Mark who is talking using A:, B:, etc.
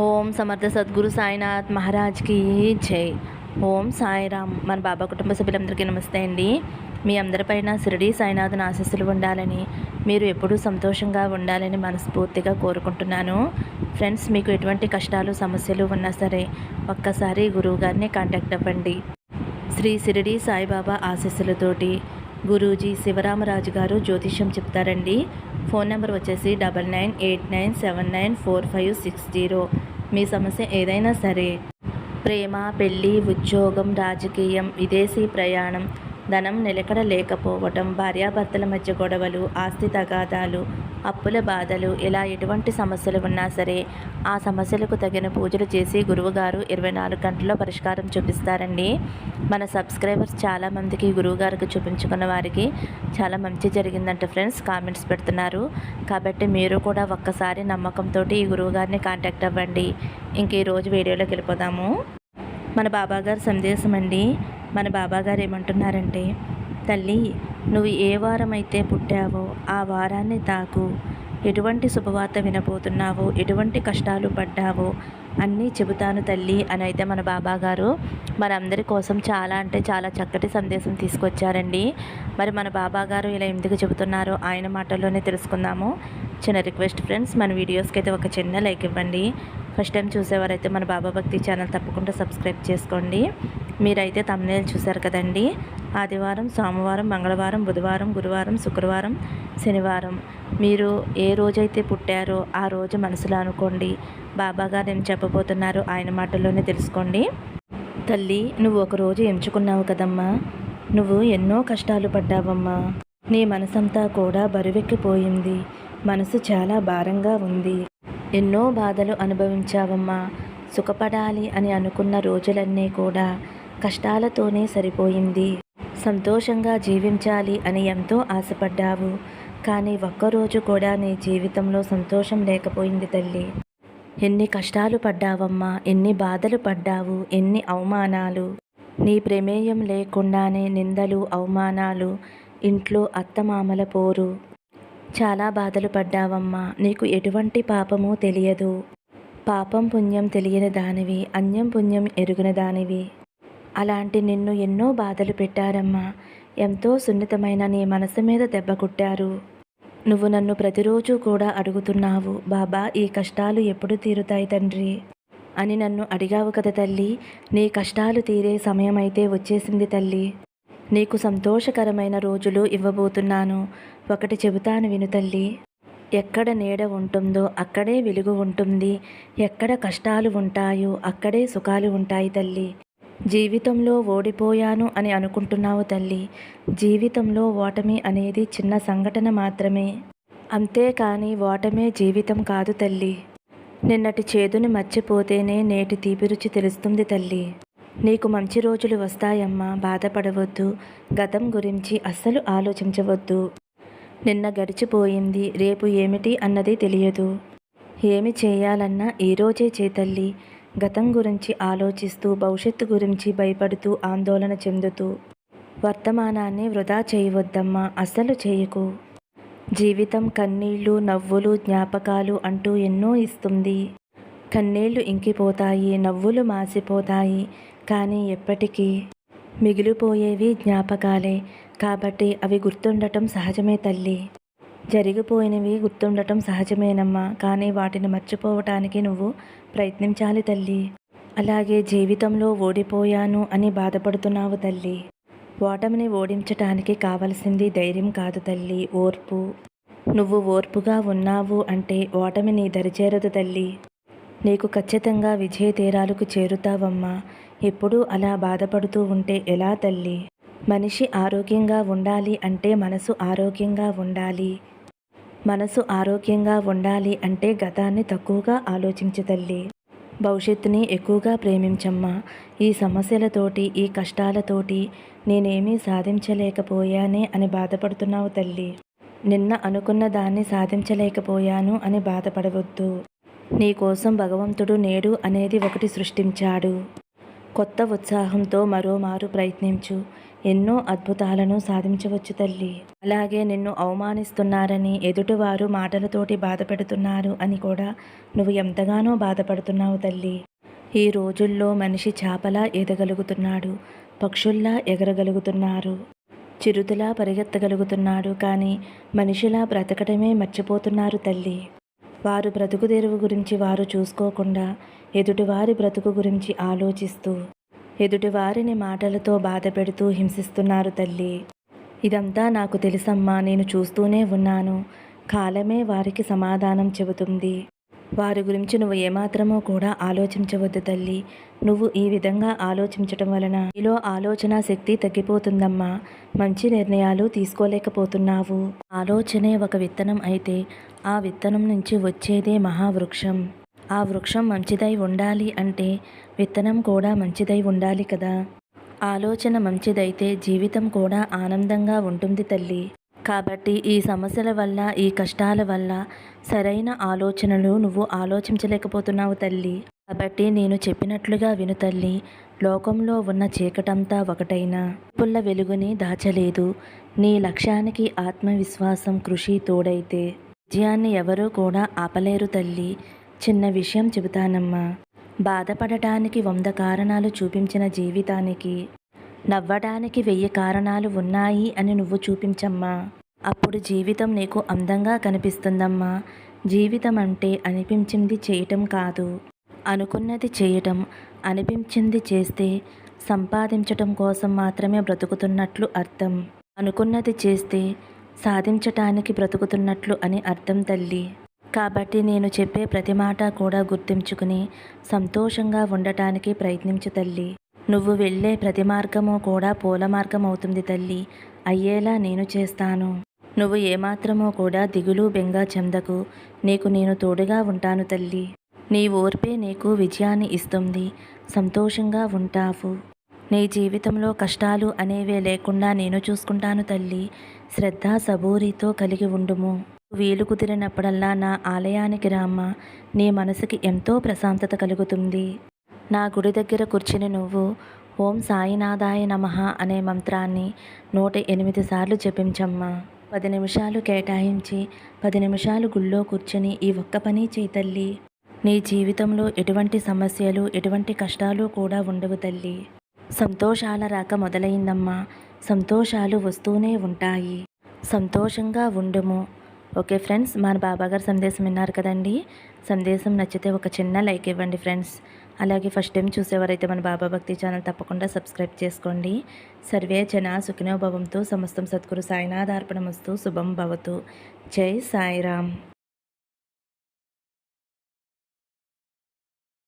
A: ఓం సమర్థ సద్గురు సాయినాథ్ మహారాజ్కి జై. ఓం సాయిరామ్. మన బాబా కుటుంబ సభ్యులందరికీ నమస్తే అండి. మీ అందరిపైన షిరిడి సాయినాథన్ ఆశస్సులు ఉండాలని మీరు ఎప్పుడూ సంతోషంగా ఉండాలని మనస్ఫూర్తిగా కోరుకుంటున్నాను. ఫ్రెండ్స్ మీకు ఎటువంటి కష్టాలు సమస్యలు ఉన్నా సరే ఒక్కసారి గురువుగారిని కాంటాక్ట్ అవ్వండి. శ్రీ షిరిడి సాయిబాబా ఆశీస్సులతోటి గురూజీ శివరామరాజు గారు జ్యోతిష్యం చెప్తారండి. ఫోన్ నెంబర్ వచ్చేసి double nine eight nine seven nine four five six zero. మీ సమస్య ఏదైనా సరే ప్రేమ పెళ్ళి ఉద్యోగం రాజకీయం విదేశీ ప్రయాణం ధనం నిలకడ లేకపోవటం భార్యాభర్తల మధ్య గొడవలు ఆస్తి తగాదాలు అప్పుల బాధలు ఇలా ఎటువంటి సమస్యలు ఉన్నా సరే ఆ సమస్యలకు తగిన పూజలు చేసి గురువుగారు ఇరవై నాలుగు గంటల్లో పరిష్కారం చూపిస్తారండి. మన సబ్స్క్రైబర్స్ చాలామందికి గురువుగారికి చూపించుకున్న వారికి చాలా మంచి జరిగిందంట ఫ్రెండ్స్ కామెంట్స్ పెడుతున్నారు. కాబట్టి మీరు కూడా ఒక్కసారి నమ్మకంతో ఈ గురువుగారిని కాంటాక్ట్ అవ్వండి. ఇంక ఈరోజు వీడియోలోకి వెళ్ళిపోదాము. మన బాబాగారు సందేశం అండి మన బాబాగారు ఏమంటున్నారంటే తల్లి నువ్వు ఏ వారం అయితే పుట్టావో ఆ వారాన్ని తాకు. ఎటువంటి శుభవార్త వినబోతున్నావో ఎటువంటి కష్టాలు పడ్డావో అన్నీ చెబుతాను తల్లి అని అయితే మన బాబాగారు మనందరి కోసం చాలా అంటే చాలా చక్కటి సందేశం తీసుకొచ్చారండి. మరి మన బాబాగారు ఇలా ఎందుకు చెబుతున్నారో ఆయన మాటల్లోనే తెలుసుకుందాము. చిన్న రిక్వెస్ట్ ఫ్రెండ్స్ మన వీడియోస్కి అయితే ఒక చిన్న లైక్ ఇవ్వండి. ఫస్ట్ టైం చూసేవారైతే మన బాబా భక్తి ఛానల్ తప్పకుండా సబ్స్క్రైబ్ చేసుకోండి. మీరైతే తమ్నేలు చూశారు కదండి. ఆదివారం సోమవారం మంగళవారం బుధవారం గురువారం శుక్రవారం శనివారం. మీరు ఏ రోజైతే పుట్టారో ఆ రోజు మనసులో అనుకోండి. బాబా గారు ఏం చెప్పబోతున్నారో ఆయన మాటల్లోనే తెలుసుకోండి. తల్లి నువ్వు ఒక రోజు ఎంచుకున్నావు కదమ్మా. నువ్వు ఎన్నో కష్టాలు పడ్డావమ్మా. నీ మనసంతా కూడా బరువెక్కిపోయింది. మనసు చాలా భారంగా ఉంది. ఎన్నో బాధలు అనుభవించావమ్మా. సుఖపడాలి అని అనుకున్న రోజులన్నీ కూడా కష్టాలతోనే సరిపోయింది. సంతోషంగా జీవించాలి అని ఎంతో ఆశపడ్డావు. కానీ ఒక్కరోజు కూడా నీ జీవితంలో సంతోషం లేకపోయింది తల్లి. ఎన్ని కష్టాలు పడ్డావమ్మా ఎన్ని బాధలు పడ్డావు ఎన్ని అవమానాలు. నీ ప్రమేయం లేకుండానే నిందలు అవమానాలు ఇంట్లో అత్తమామల పోరు. చాలా బాధలు పడ్డావమ్మా. నీకు ఎటువంటి పాపము తెలియదు. పాపం పుణ్యం తెలియని దానివి అన్యం పుణ్యం ఎరుగిన దానివి. అలాంటి నిన్ను ఎన్నో బాధలు పెట్టారమ్మా. ఎంతో సున్నితమైన నీ మనసు మీద దెబ్బకొట్టారు నువ్వు నన్ను ప్రతిరోజు కూడా అడుగుతున్నావు బాబా ఈ కష్టాలు ఎప్పుడు తీరుతాయి తండ్రి అని నన్ను అడిగావు కదా తల్లి. నీ కష్టాలు తీరే సమయం అయితే వచ్చేసింది తల్లి. నీకు సంతోషకరమైన రోజులు ఇవ్వబోతున్నాను. ఒకటి చెబుతాను విను తల్లి. ఎక్కడ నీడ ఉంటుందో అక్కడే వెలుగు ఉంటుంది. ఎక్కడ కష్టాలు ఉంటాయో అక్కడే సుఖాలు ఉంటాయి తల్లి. జీవితంలో ఓడిపోయాను అని అనుకుంటున్నావు తల్లి. జీవితంలో ఓటమి అనేది చిన్న సంఘటన మాత్రమే. అంతేకాని ఓటమే జీవితం కాదు తల్లి. నిన్నటి చేదుని మర్చిపోతేనే నేటి తీపి రుచి తెలుస్తుంది తల్లి. నీకు మంచి రోజులు వస్తాయమ్మా బాధపడవద్దు. గతం గురించి అస్సలు ఆలోచించవద్దు. నిన్న గడిచిపోయింది రేపు ఏమిటి అన్నది తెలియదు. ఏమి చేయాలన్నా ఈరోజే చేతల్లి గతం గురించి ఆలోచిస్తూ భవిష్యత్తు గురించి భయపడుతూ ఆందోళన చెందుతూ. వర్తమానాన్ని వృధా చేయవద్దమ్మా అస్సలు చేయకు. జీవితం కన్నీళ్ళు నవ్వులు జ్ఞాపకాలు అంటూ ఎన్నో ఇస్తుంది. కన్నీళ్ళు ఇంకిపోతాయి నవ్వులు మాసిపోతాయి. కానీ ఎప్పటికీ మిగిలిపోయేవి జ్ఞాపకాలే. కాబట్టి అవి గుర్తుండటం సహజమే తల్లి. జరిగిపోయినవి గుర్తుండటం సహజమేనమ్మా. కానీ వాటిని మర్చిపోవటానికి నువ్వు ప్రయత్నించాలి తల్లి. అలాగే జీవితంలో ఓడిపోయాను అని బాధపడుతున్నావు తల్లి. ఓటమిని ఓడించటానికి కావలసింది ధైర్యం కాదు తల్లి. ఓర్పు. నువ్వు ఓర్పుగా ఉన్నావు అంటే ఓటమి నీ దరిచేరదు తల్లి. నీకు ఖచ్చితంగా విజయ తీరాలకు చేరుతావమ్మా. ఎప్పుడూ అలా బాధపడుతూ ఉంటే ఎలా తల్లి? మనిషి ఆరోగ్యంగా ఉండాలి అంటే మనసు ఆరోగ్యంగా ఉండాలి. మనసు ఆరోగ్యంగా ఉండాలి అంటే గతాన్ని తక్కువగా ఆలోచించు తల్లి. భవిష్యత్తుని ఎక్కువగా ప్రేమించమ్మా. ఈ సమస్యలతోటి ఈ కష్టాలతోటి నేనేమీ సాధించలేకపోయానే అని బాధపడుతున్నావు తల్లి. నిన్న అనుకున్న దాన్ని సాధించలేకపోయాను అని బాధపడవద్దు. నీకోసం భగవంతుడు నేడు అనేది ఒకటి సృష్టించాడు. కొత్త ఉత్సాహంతో మరోమారు ప్రయత్నించు. ఎన్నో అద్భుతాలను సాధించవచ్చు తల్లి. అలాగే నిన్ను అవమానిస్తున్నారని ఎదుటివారు మాటలతోటి బాధపెడుతున్నారు అని కూడా నువ్వు ఎంతగానో బాధపడుతున్నావు తల్లి. ఈ రోజుల్లో మనిషి చేపలా ఎదగలుగుతున్నాడు. పక్షుల్లా ఎగరగలుగుతున్నారు. చిరుతలా పరిగెత్తగలుగుతున్నాడు కానీ మనిషిలా బ్రతకడమే మర్చిపోతున్నారు తల్లి. వారు బ్రతుకు తెరువు గురించి వారు చూసుకోకుండా ఎదుటివారి బ్రతుకు గురించి ఆలోచిస్తూ ఎదుటివారిని మాటలతో బాధ పెడుతూ హింసిస్తున్నారు తల్లి. ఇదంతా నాకు తెలుసమ్మా నేను చూస్తూనే ఉన్నాను. కాలమే వారికి సమాధానం చెబుతుంది. వారి గురించి నువ్వు ఏమాత్రమో కూడా ఆలోచించవద్దు తల్లి. నువ్వు ఈ విధంగా ఆలోచించటం వలన నీలో ఆలోచన శక్తి తగ్గిపోతుందమ్మా. మంచి నిర్ణయాలు తీసుకోలేకపోతున్నావు. ఆలోచనే ఒక విత్తనం అయితే ఆ విత్తనం నుంచి వచ్చేదే మహావృక్షం. ఆ వృక్షం మంచిదై ఉండాలి అంటే విత్తనం కూడా మంచిదై ఉండాలి కదా. ఆలోచన మంచిదైతే జీవితం కూడా ఆనందంగా ఉంటుంది తల్లి. కాబట్టి ఈ సమస్యల వల్ల ఈ కష్టాల వల్ల సరైన ఆలోచనలు నువ్వు ఆలోచించలేకపోతున్నావు తల్లి. కాబట్టి నేను చెప్పినట్లుగా విను తల్లి లోకంలో ఉన్న చీకటంతా ఒకటైనా. పుల్ల వెలుగుని దాచలేదు. నీ లక్ష్యానికి ఆత్మవిశ్వాసం కృషి తోడైతే విజయాన్ని ఎవరూ కూడా ఆపలేరు తల్లి. చిన్న విషయం చెబుతానమ్మా. బాధపడటానికి వంద కారణాలు చూపించిన జీవితానికి నవ్వడానికి వెయ్యి కారణాలు ఉన్నాయి అని నువ్వు చూపించమ్మా. అప్పుడు జీవితం నీకు అందంగా కనిపిస్తుందమ్మా. జీవితం అంటే అనిపించింది చేయటం కాదు. అనుకున్నది చేయటం అనిపించింది చేస్తే సంపాదించటం కోసం మాత్రమే బ్రతుకుతున్నట్లు అర్థం. అనుకున్నది చేస్తే సాధించటానికి బ్రతుకుతున్నట్లు అని అర్థం తల్లి. కాబట్టి నేను చెప్పే ప్రతి మాట కూడా గుర్తుంచుకుని సంతోషంగా ఉండటానికి ప్రయత్నించు తల్లి. నువ్వు వెళ్ళే ప్రతి మార్గము కూడా పూల మార్గం అవుతుంది తల్లి. అయ్యేలా నేను చేస్తాను. నువ్వు ఏమాత్రమో కూడా దిగులు బెంగ చెందకు. నీకు నేను తోడుగా ఉంటాను తల్లి. నీ ఓర్పే నీకు విజయాన్ని ఇస్తుంది. సంతోషంగా ఉంటావు. నీ జీవితంలో కష్టాలు అనేవే లేకుండా నేను చూసుకుంటాను తల్లి. శ్రద్ధ సబూరితో కలిగి ఉండుము. వీలు కుదిరినప్పుడల్లా నా ఆలయానికి రామ్మ. నీ మనసుకి ఎంతో ప్రశాంతత కలుగుతుంది. నా గుడి దగ్గర కూర్చుని నువ్వు ఓం సాయినాథాయ నమః అనే మంత్రాన్ని నూట ఎనిమిది సార్లు జపించమ్మా. పది నిమిషాలు కేటాయించి పది నిమిషాలు గుళ్ళో కూర్చుని ఈ ఒక్క పని చేయి తల్లి. నీ జీవితంలో ఎటువంటి సమస్యలు ఎటువంటి కష్టాలు కూడా ఉండవు తల్లి. సంతోషాల రాక మొదలైందమ్మా. సంతోషాలు వస్తూనే ఉంటాయి. సంతోషంగా ఉండుము. ఓకే ఫ్రెండ్స్ మన బాబాగారు సందేశం విన్నారు కదండి. సందేశం నచ్చితే ఒక చిన్న లైక్ ఇవ్వండి ఫ్రెండ్స్. అలాగే ఫస్ట్ టైం చూసేవారైతే మన బాబా భక్తి ఛానల్ తప్పకుండా సబ్స్క్రైబ్ చేసుకోండి. సర్వే జన సుఖినోభవంతో సమస్తం సద్గురు సాయినాథార్పణమస్తు శుభం భవతు. జై సాయిరామ్.